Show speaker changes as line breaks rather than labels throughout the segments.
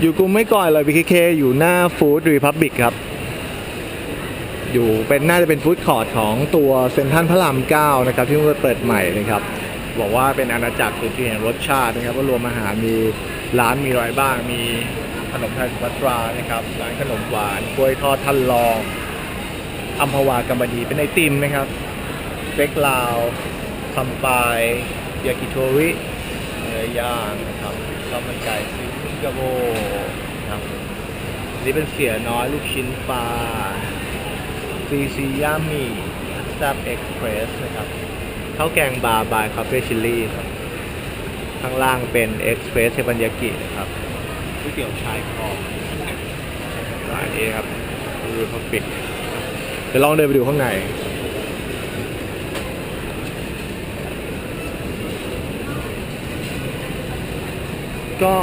อยู่กรุงไม่ก่อนเลย BKK อยู่หน้าฟู้ดรีพับบิกครับ อยู่เป็นน่าจะเป็นฟู้ดคอร์ทของตัวเซ็นทรัลพระรามเก้านะครับ ที่เพิ่งเปิดใหม่นะครับบอกว่าเป็นอาณาจักรสุดที่แห่งรสชาตินะครับว่ารวมอาหารมีร้านมีอะไรบ้าง มีขนมไทยสุภัตรานะครับร้านขนมหวานกล้วยทอดทันลองอัมพวากำมะดีเป็นไอติมนะครับเบกลาวซัมปายยากิโทริเนื้อย่างนะครับข้าวมันไก่ซิ งคโปร์นะครับอันนี่เป็นเสียน้อยลูกชิ้นปลาซีซียามีแซบเอ็กเพรสนะครับข้าวแกงบาร์บายคาเฟ่ชิลลี่ครับ ข้างล่างเป็นเอ็กซ์เพรสเทปันยากินะครับก๋วยเตี๋ยวชายคองร้านนี้ครับดูเขาปิดเดี๋ยวลองเดินไปดูข้างในก็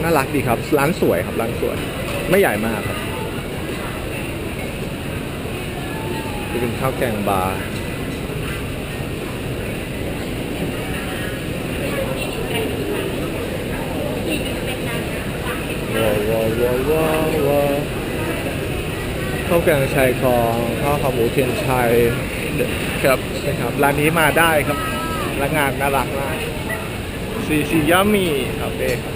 น่ารักดีครับ ร้านสวยครับ ร้านสวย ไม่ใหญ่มากครับจะเป็นข้าวแกงบาร์ว้าวว้าวว้าวว้าวข้าวแกงชายคองข้าวขาหมูเทียนชัยครับนะครับร้านนี้มาได้ครับและงานน่ารักมากซีซียามีคาเฟ่ครับ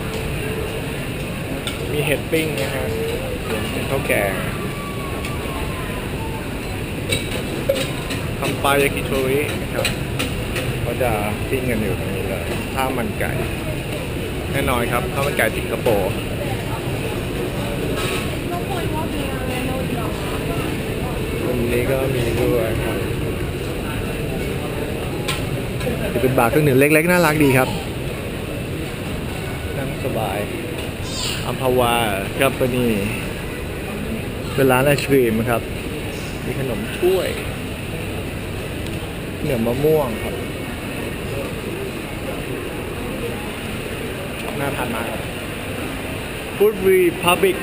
มีเห็ดปิ้งนะฮะเป็นข้าวแกงทำปลายากิโชรินะครับก็จะปิ้งกันอยู่ตรงนี้เลยข้าวมันไก่แน่นอนครับข้าวมันไก่สิงคโปร์ตรงนี้ก็มีด้วยครับจะเป็นบาร์เครื่องดื่มเล็กๆน่ารักดีครับนั่งสบาย อัมพวากัมปนีเป็นร้านไอศครีมครับ มีขนมถ้วยเหนือมะม่วงครับน่าทานมากครับฟูดรีพับบิก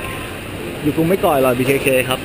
อยู่กรุงไม่ก่อยหรอย BKK ครับ